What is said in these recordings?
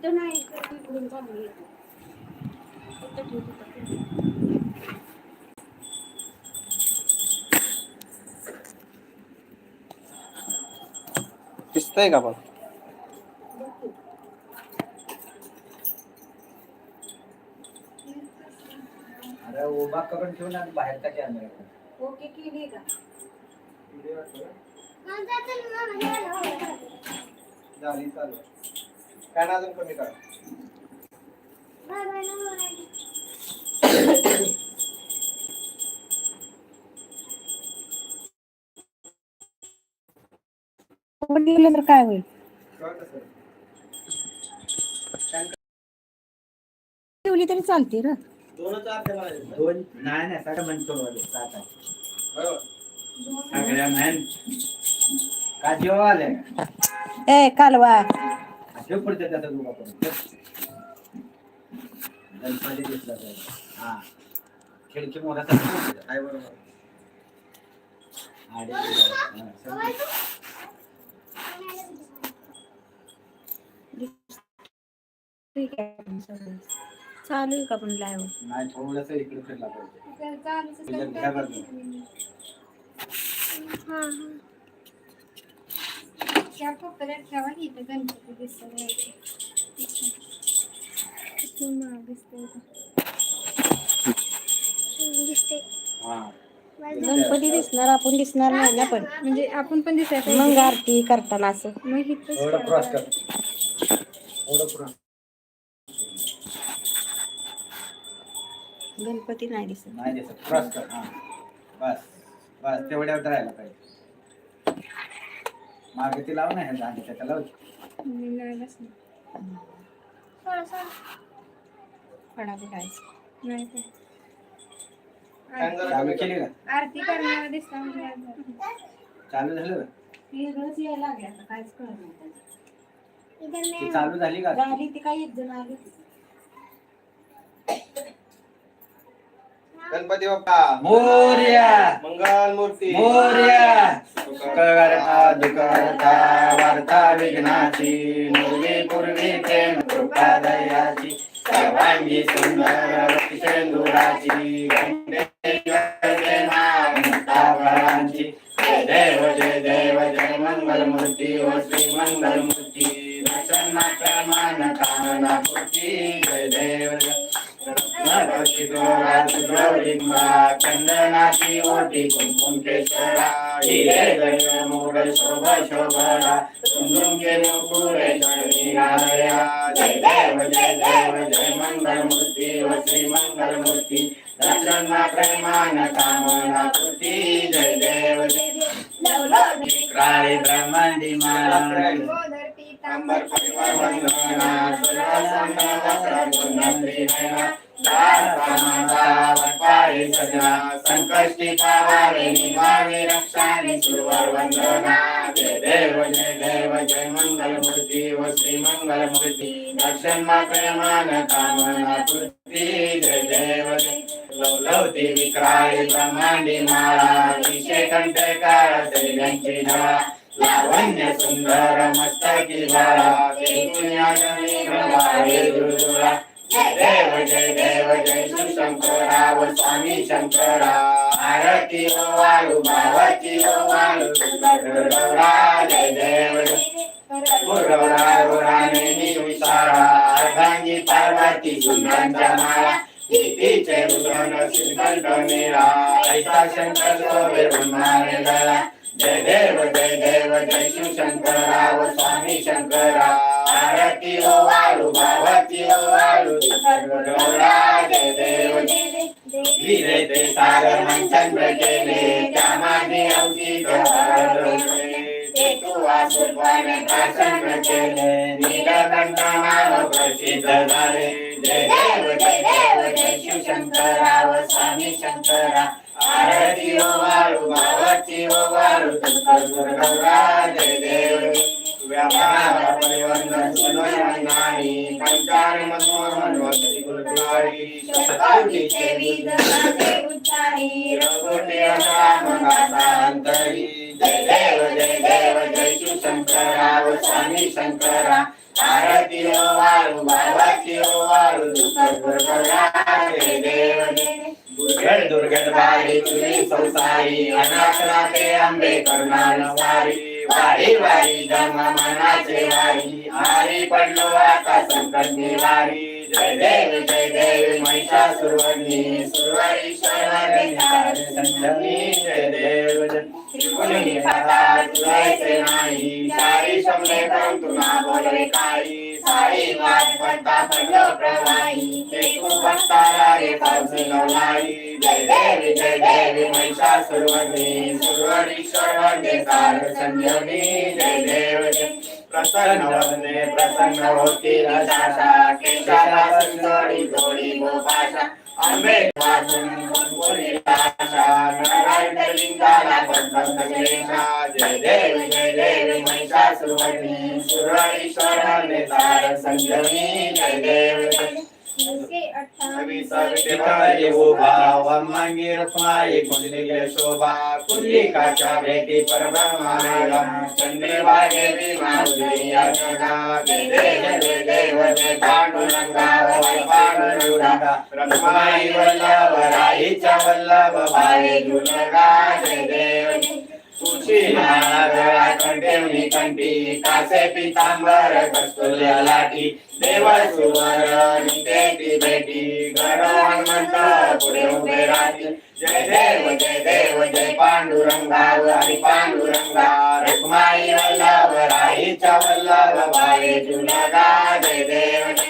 इथं नाही इकडं इकडून चांगली येते इथं. ठेव. दिसतंय का बघ? अरे उभा करून ठेवून आणि बाहेरचा कॅमेरा ओके केली का? झाली चालू. काय ना अजून कमी करा. आपण गेलं तर काय होईल? ठेवली तरी चालते र दोनच अर्धे मारायचे ना? दोन नाही नाही सगळं म्हणतो वाले, सात आहे. बरोबर. सगळ्या मॅन का जेव्हा आले. ए कालवा. पडते त्याचा उभा करून गणपती दिसला हा. खिडकी मोठा आहे. बरोबर. चालू आहे का पण लाईव्ह नाही थोडस इकडे फिरला पाहिजे. त्याच्यात घ्या बरं. हा गणपती दिसणार आपण दिसणार नाही ना पण म्हणजे आपण पण दिसायचं मग आरती करताना असं मग गणपती नाही दिसत नाही दिसत क्रॉस कर हा बस बस तेवढ्यावर राहायला पाहिजे मागे ती लाव नाही आणि त्याच्या लाव मी नाही बसणार. फडा बुडायचं नाही काय. फॅन जरा चालू केली. का आरती करण्याला दिसला म्हणजे झालं. चालू झालं का? वेगळंच यायला लागलं आता काहीच कळत नाही ती चालू झाली का झाली ती काही एक जण आली गणपती बाप्पा. मोर्या. मंगल मूर्ती मोर्या. करता दुकरता वार्ता विघ्नाची पूर्वी पूर्वी प्रेम कृपा दयाची सर्वांगी सुंदर शेंदुराची देव जय देव जय मंगल मूर्ती व श्री मंगल मूर्ती दर्शन मात्र मान कामना देव जय चंदनाची ओटी कुंकुम केशरा हिरे गण शोभरा जय देव जय देव जय मंगल मूर्ती व श्री मंगल मूर्ती प्रेमान कामना कृती जय देव काळे ब्रह्मांडी माळा परिवार वंदना गुणत्री नयना चार प्राणाचा वरपाळी सजना संकष्टी पावारे निवारे रक्षाने सुरवर वंदना जय देव जय देव जय मंगल मूर्ती व श्री मंगल मूर्ती दर्शन मा प्रेमान कामना पूर्ती जय देव जय लवलवती विक्राळी ब्रह्मांडी माळा विषय कंठकार दैव्यांची डळा लावण्य सुंदर मस्तकी बाळा पुण्यागणी जय देव जय देव जय स्वामी शंकरा आरती वाळू भावती वाळू गौरा जय देव अर्धांगी पार्वती सुंदरांचा माळा उदन ऐसा शंकर गळा जय देव जय देव जय शिवशंकरा व स्वामी शंकरा. भारती ओ हो वाळू भारती ओ हो वाळू. गौरा जय देव. धीरे ते सागर मंचंद्र केले त्या मागे अवधी केले नीलकंठ नाव प्रसिद्ध झाले. जय देव जय देव जय व स्वामी शंकरा. आरती ओ जय देव व्यापार परिवर्तन मनोहर मनोहरी गुरुद्वारी रघुटे अंतरी जय देव जय देव जय स्वामी शंकरा आरती जय देव दुर्गड दुर्गड बारी तुझी संसारी अनाथनाथे आंबे वारी वारी वारी जन्म मनाचे वारी आरी पडलो आता संकट निवारी जय देव जय देव महिषा सुरवणी सुरवरीश्वरवनी शरणी जय देव जय पाता तुलायचे नाही. सारी शमले पण तुला बोलवे काही. सारी वाट पडता पडलो प्रवाही. ते तू भक्ताला रे पावसे नवलाई जय देव जय देव महिषा सुरवणी सुरवणी शरणी सार संजय जय प्रसन्न वदने प्रसन्न होती रसाशा केशाला सुंदरी जोडी गोपाशा आंबे वाजून बोली आशा नारायण लिंगाला पद्मंत क्लेशा जय देव जय देव महिषासुरवनी उभा वामांगी रखमाई कुंडली शोभा कुंडलिकाच्या भेटी परब्रह्माला चंद्रभागे विमाधुरी अजगा जय देव देव पांडुरंगा पांडुरंगा रखमाई वल्लभ राईच्या वल्लभ भावे दुर्गा जय देव। तुळशी नागळा कंठेवणी कंठी कासे पितांबर कस्तुल्य लाटी देव सुवर नितेती भेटी गण हनुमंत पुढे उभे राहती जय देव जय देव जय पांडुरंगा हरी पांडुरंगा रखमाई वल्लभ राईच्या वल्लभ भावे जुलगा जय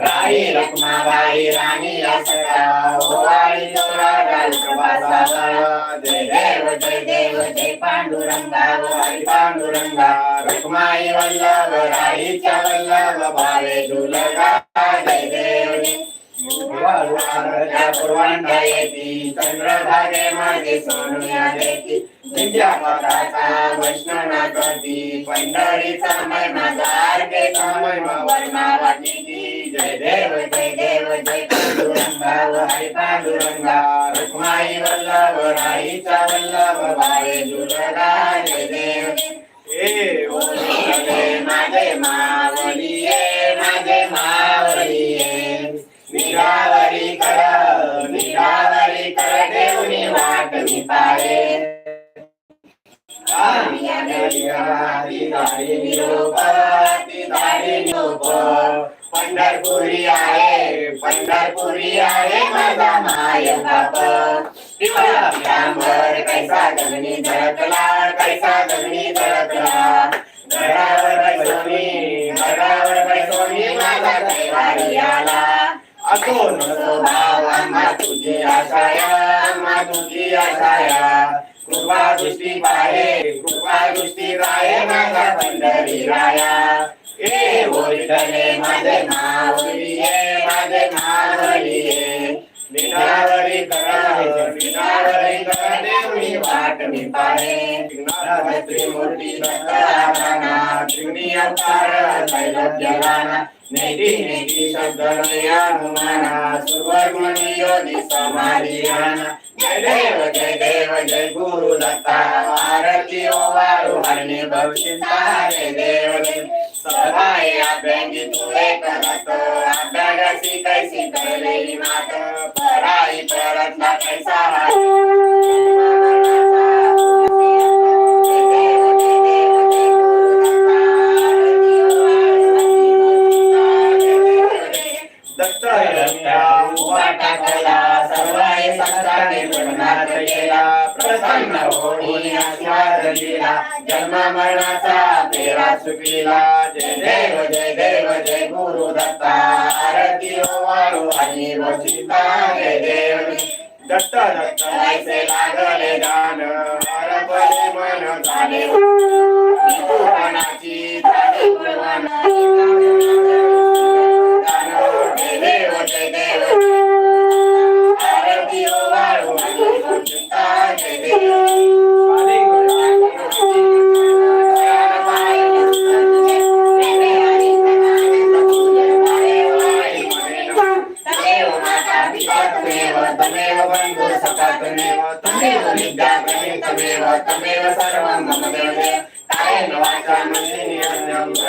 राई रखमाबाई राणी असरा ओवाळी तोरा जय देव जय देव जय पांडुरंगा हरी पांडुरंगा रखमाई वल्लभ राईच्या वल्लभ भावे दुलगा जय देव पूर्वांडा येती चंद्रभागे माझे सोनुया देती विद्या पदाचा वैष्णवना करती पंढरीचा महिमा सारखेचा महिमा वर्णा वाटी जय देव जय देव जय पांडुरंगा व हरी पांडुरंगा। रुक्माई वल्लभ राईचा वल्लभ भावे दुर्गा जय देव। ए ओ माझे मावलिये पंढरपुरी आहे पंढरपुरी आहे माझा माय बाप पिवळा कैसा गगनी धडकला कैसा गगनी धडकला घरावर बैसोनी घरावर बैसोनी माझा कैवारी आला असो नसो भाव तुझी आशाया आम्हा तुझी आशाया कृपा दृष्टी पाहे कृपा दृष्टी राहे माझा पंढरी राया. ए विठ्ठले माझे माऊलिये माझे माऊलिये निरावरी कर निरावरी कर देवनी वाट मी पाहे त्रैलोक्य गाना नेती नेती शब्द हनुमाना सुवर मनी योगी समाधी गाना जय देव जय देव जय गुरु दत्ता। आरती ओ वाळू हरणे भवचिंता जय देव जय सदाय अभ्यंगी तू एक रतो अभ्यागसी कैसी करलेली मात। पराई परतला कैसा। संताने केला प्रसन्न होई आस्वाद दिला जन्म मरणाचा तेरा चुकला जय देव जय देव जय गुरु दत्ता. आरती ओ आणि वचिता. जय देव. दत्त दत्त ऐसे लागले जाण हरपले मन झाले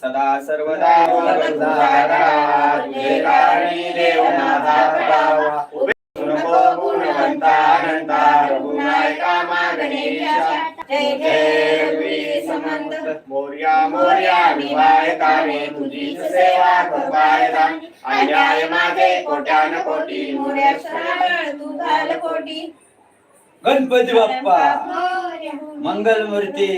सदा सर्वदा गुणवंता अनंता, रघुनायका मागणे ईशा. जय रघुवीर समंत. मोर्या मोर्या निवायकाने तुझीच सेवा कृपायता अन्याय माझे कोट्यान कोटी. मोर्या तू घाल कोटी गणपती बाप्पा. मंगलमूर्ती.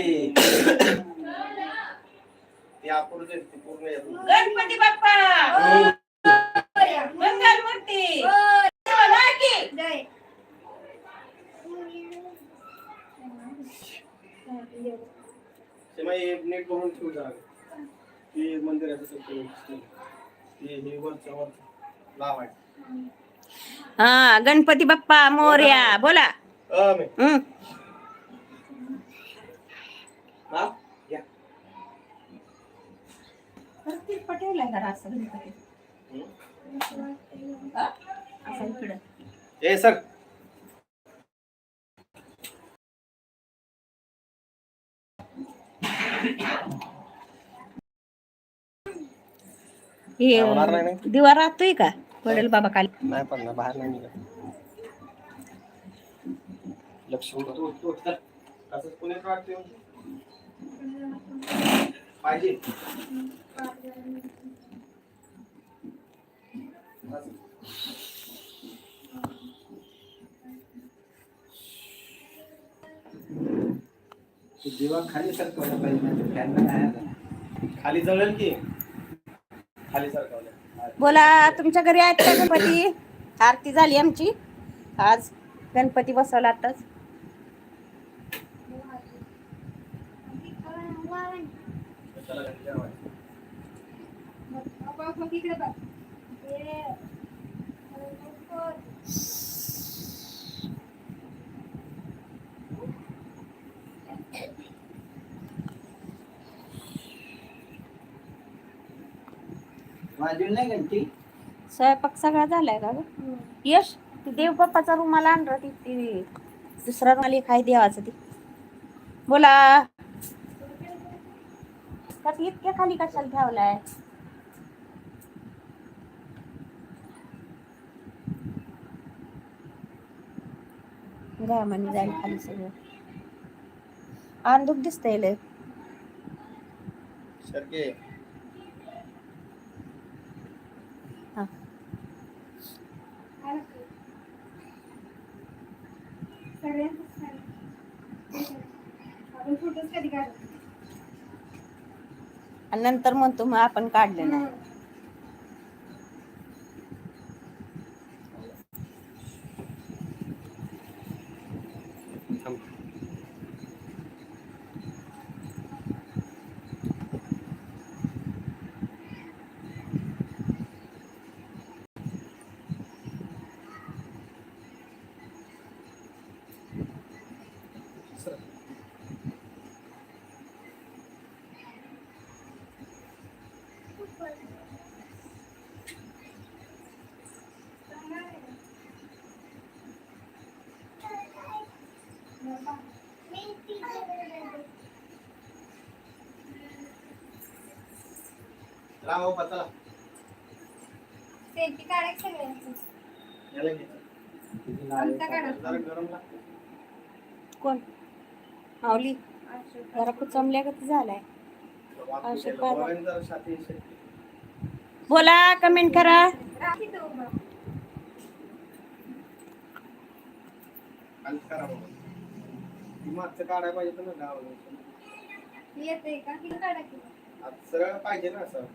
ती अपूर्ण ती पूर्ण येतो. गणपती बाप्पा. मंगल मूर्ती बोला की. जय तेव्हा हे नीट करून ठेवू जागा ते मंदिराचं सगळं ते हे वरचं वरचं लावायचं हा गणपती बाप्पा मोर्या. बोला. हम्म. हा या पटेल आहे जरा असं गणपती हा? असं इकडं ए सर होणार नाही हे? दिवा राहतोय का पडेल बाबा खाली नाही पण ना बाहेर नाही निघत लक्ष असंच पुणे वाटते पाहिजे. जेव्हा खाली सरकवलं पाहिजे म्हणजे नाही खाली जळेल की? खाली सरकवलं. बोला तुमच्या घरी आहेत का गणपती? आरती झाली आमची. आज गणपती बसवला आताच. स्वयंपाक सगळा झालाय का ग? यश ती देव बाप्पाचा रुमाल आणला ती ती दुसरा रुमाल एक आहे देवाचा ती. बोला. त्यात इतक्या खाली कशाला ठेवलाय घामाने जाईल खाली सगळं अंधुक दिसतंय लय सरके हा। आपण फोटोच कधी काढू आणि नंतर म्हणतो मग आपण काढले नाही. बाप्पा चला सेल्फी काढायचं सगळ्यांचं याला घ्यायचं किती लाल आमचा काढा. जरा गरम लागतं कोण अशोक. जरा कुचमल्या का झालाय औषध. पाजा. जरा. बोला कमेंट करा राखी तो उभा. खाली करा बाबा. ती मागचं काढायला पाहिजे होतं ना का काढा सरळ पाहिजे ना असं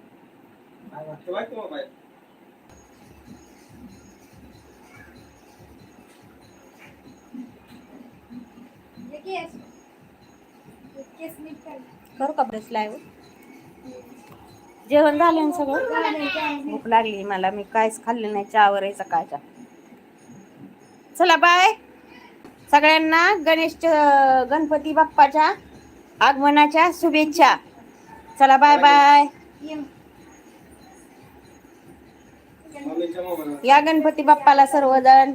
करू का ब्रेस लाईव्ह जेवण झालं ना सगळं? भूक लागली मला. मी काहीच खाल्लं नाही. चहावर आहे सकाळच्या चला बाय सगळ्यांना गणेश च- गणपती बाप्पाच्या आगमनाच्या शुभेच्छा. चला बाय बाय ये. मम्मीच्या मोबाईल या गणपती बाप्पाला सर्वजण